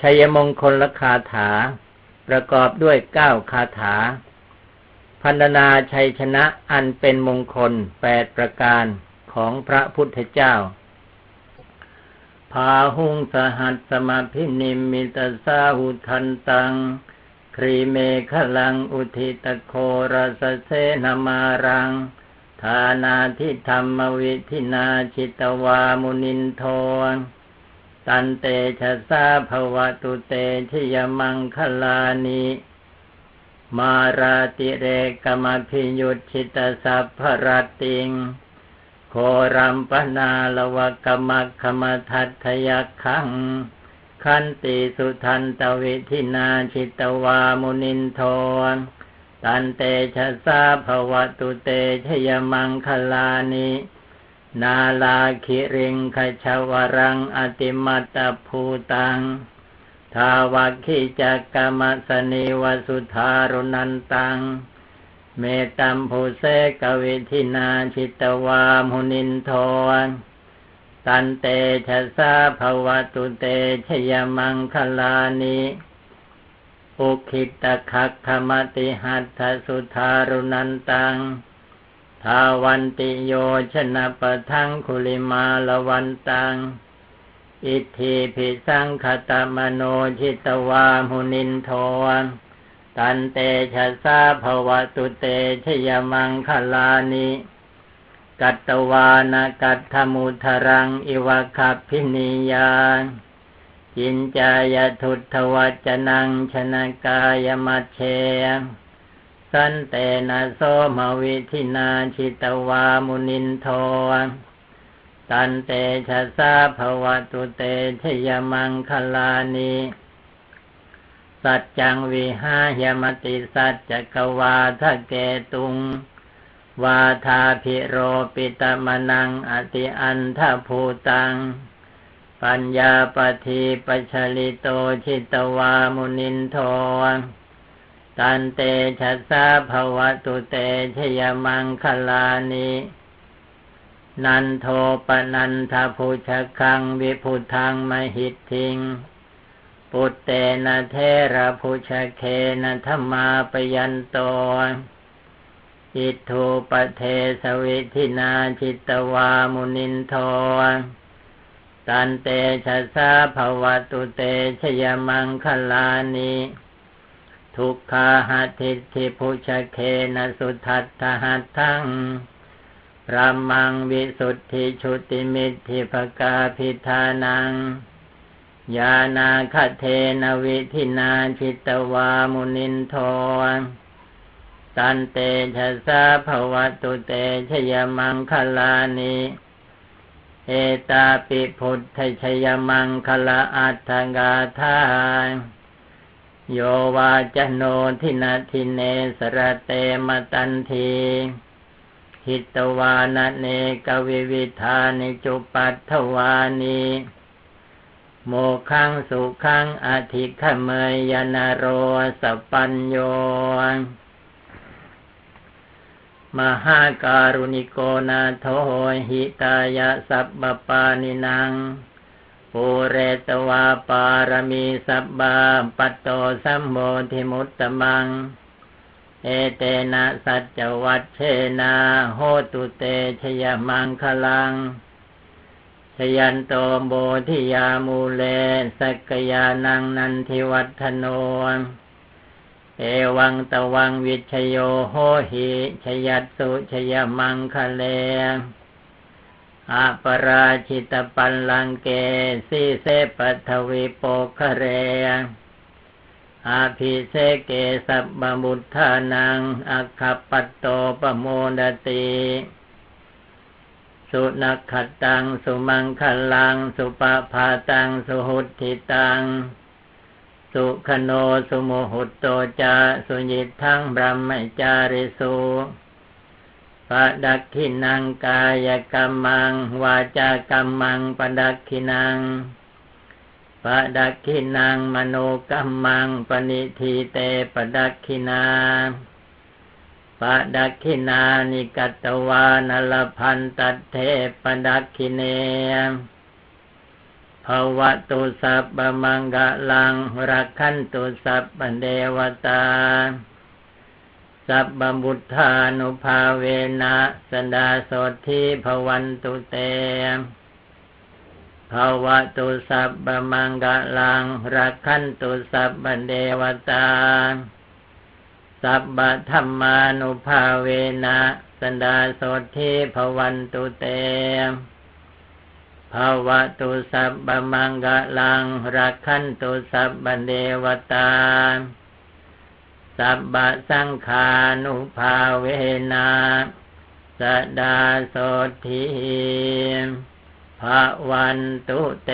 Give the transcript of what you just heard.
ชัยมงคลละคาถา ประกอบด้วยเก้าคาถา พันนาชัยชนะอันเป็นมงคลแปดประการของพระพุทธเจ้า พาหุงสหัสสมาพินิมมิตสาหุทันตัง ครีเมฆลังอุทิตโครสเสนามารังทานาทิธรรมวิธินาชิตวามุนินโท ตันเตชะสาภวตุเตชยมังคลานิมาราติเรกมพิยุตชิตสัพพรติง โครัมปนาลวกมักขมทัตทยักขังขันติสุทันตวิธินาชิตวามุนินโทตันเตชะสาภวตุเตชยมังคลานิ นาลาคิริงขชาวรังอติมัตภูตัง ทาวัคิจักกรรมสนิวสุธารุนันตัง เมตัมภูเสกวิธินาชิตวามุนินโทตันเตชะสาภวตุเตชยมังคลานิอุคิตะคักขมติหัตถสุธารุนันตัง ทาวันติโยชนะปะทังคุลิมาละวันตัง อิทธิพิสังคตมโนชิตวามุนินโทตันเตชะสาภวตุเตชยมังคลานิกัตตวานากัตถมุทรัง อิวะคับพินิยาจินจายทุตถวัจนังชนะกายมัชเช สันเตนะโสมวิธินาชิตวามุนินโทตันเตชะสาภวตุเตชยมังคลานิสัจจังวิหายมติสัจจกวาทะเกตุง วาทาพิโรปิตมนังอติอันทภูตัง ปัญญาปฏิปัชลิโตชิตวามุนินโท ตันเตชะสาภวตุเตชยมังคลานินันโทปนันทภูชคังวิพุทังมหิตทิง ปุตเตนะเทระภูชเคนะธรรมาปยันโต อิทูปเทสวิธินาจิตวามุนินโทตันเตชะสาภวตุเตชยมังคลานิ ทุกขาหัติทิพุชเคนสุทัตถหัตถังรามังวิสุทธิชุติมิตทิภกาพิธานังยานาคเทนวิธินาชิตวามุนินโทตันเตชะสาภวตุเตชยมังคลานิเอตาปิพุทธชยมังคละอัตถกาธา โยวาจโนทินาทิเนสระเตมตันทีหิตวานเนกวิวิธานิจุปัตถวานีโมขังสุขังอธิขเมยยนโรสปัญโยมหาการุณิโกนาโทหิตายะสัพปานินัง ปุเรตวาปารมีสับบาปัตโตสัมโมทิมุตตมัง เอเตนะสัจวัตเชนาโหตุเตชยมังคลังชยันโตโบทิยามูเลสักยานังนันทิวัฒโน เอวังตวังวิชโยโหหิชยัตสุชยมังคะเล อาปราชิตปัลลังเกสีเสปัทวิโปคเรอาภิเสเกสับบมุทธานังอัคปัตโตปโมดติ สุนักขตัง สุมังคลัง สุปภาตัง สุหุติตัง สุขโน สุโมหุตโตจา สุญิทังบรมจาริสุ ปดักขินังกายกรรมัง วาจากรรมังปดักขินังปดักขินังมโนกรรมังปณิทีเตปดักขินาปดักขินานิกัตวานลพันตัเทปดักขิเนภวตุสัพพมังกะลังรักขันตุสัพพเดวตา สัพพบุทธานุภาเวนะสดาโสทิภวันตุเตภาวะตุสัพพมังกะลังรักขันตุสัพพเดวตา สัพพธรรมานุภาเวนะสดาโสทิภวันตุเตภาวะตุสัพพมังกะลังรักขันตุสัพพเดวตา สัพพสังขานุภาเวนะสดาโสทิภวันตุเต